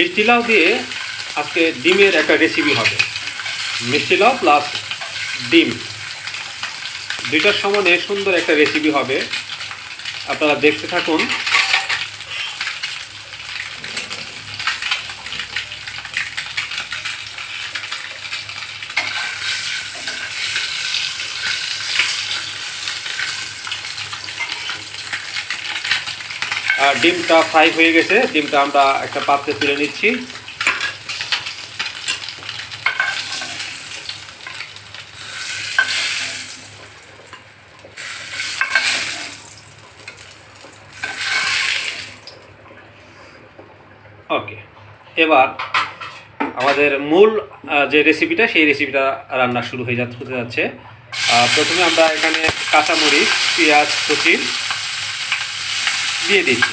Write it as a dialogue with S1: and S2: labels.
S1: মিষ্টি লাউ দিয়ে আজকে ডিমের একটা রেসিপি হবে। মিষ্টি লাউ প্লাস ডিম। দুইটার সমানে সুন্দর একটা রেসিপি হবে। আপনারা দেখতে থাকুন। ডিমটা ফ্রাই হয়ে গেছে। ডিমটা আমরা একটা পাত্রে তুলে নিচ্ছি। ওকে এবার আমাদের মূল যে রেসিপিটা সেই রেসিপিটা রান্না শুরু হয়ে যাচ্ছে, হতে যাচ্ছে। প্রথমে আমরা এখানে কাঁচামরিচ, পেঁয়াজ, কচি দিয়ে দিচ্ছি।